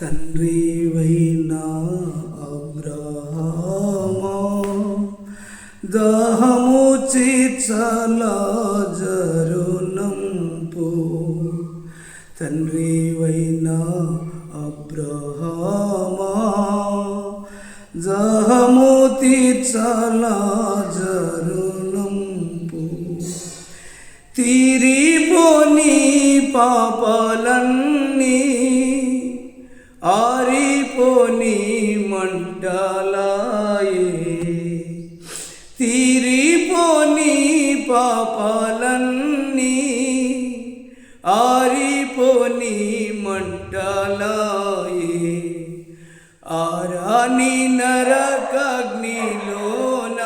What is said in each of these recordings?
తండ్రి వైనా అబ్రహామా దాహము చీచలా జరునంపు. తండ్రి వైనా అబ్రహామా దాహము తీర్చలా జరునంపు. తీరిపోని పాపాలన్నీ ఆరిపోని మంటలాయే. తీరిపోని పాపాలన్నీ ఆరిపోని మంటలాయే. ఆరాని నరకగ్నిలోన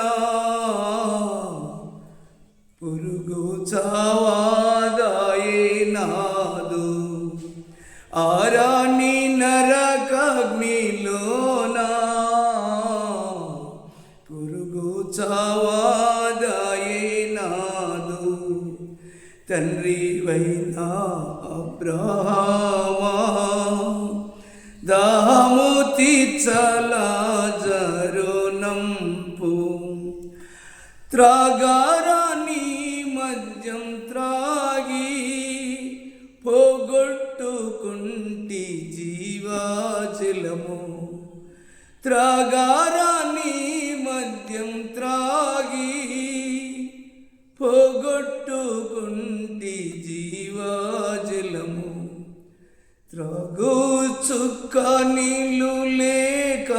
పురుగు చావాదాయే నాదు. ఆరా నరకగ్నిలోనా పురుగు చావాదాయే తండ్రి వైనా అబ్రహామా? దాము తీర్చలా జరునంపు త్రాగారాని మద్యం త్రా జీవాచలము త్రాగారాని మద్యం త్రాగి పోగొట్టుకుంటి జీవాజలము. త్రాగు చుక్క నీళ్ళు లేక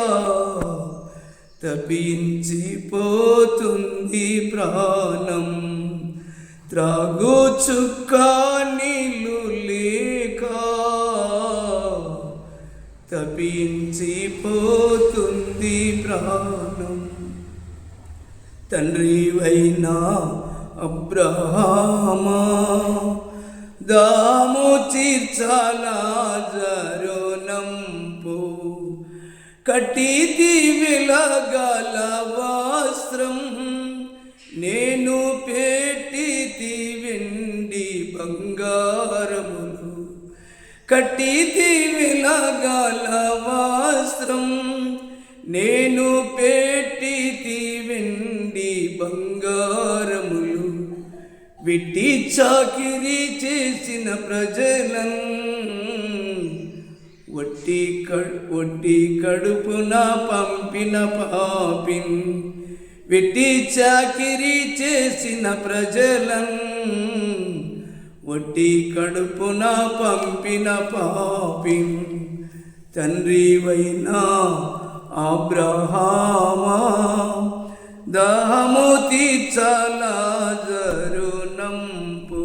తప్పించిపోతుంది ప్రాణం. త్రాగు చుక్క నీళ్ళు లేక తప్పించిపోతుంది ప్రాణం. తండ్రి వైనా అబ్రహామా దాము తీర్చాలా జరునంపు కట్టిది వెలగల వస్త్రం నేను పెట్టిది వెండి బంగారు కట్టిది నేను పెట్టిది వెండి బంగారములు. విట్టి చాకిరి చేసిన ప్రజలం ఒట్టి కడు ఒట్టి కడుపున పంపిన పాపిన్. వెట్టి చాకిరి చేసిన ప్రజలం వట్టి కడుపున పంపిన పాపిన్ తండ్రి వైనా అబ్రహామా దాహము తీర్చలా జరునంపు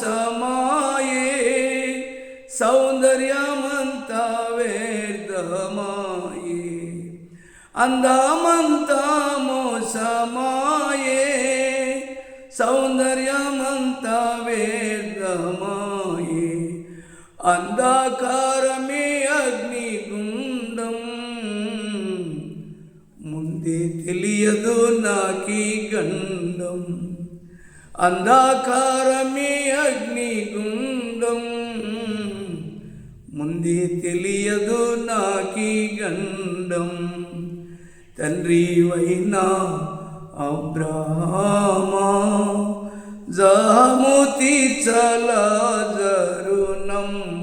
సమాయే సౌందర్యమంతా వేర్ధమాయే అందమంతా సమా సౌందర్యమంతా వేర్ధమాయే అంధకారమే అగ్నిగుండం. ముందే తెలియదు నాకీ గండం. అంధకారమే అగ్నిగుండం. ముందే తెలియదు నాకీ గండం. తండ్రి వైనా అబ్రహామా జాము తీర్చలా జరునంపు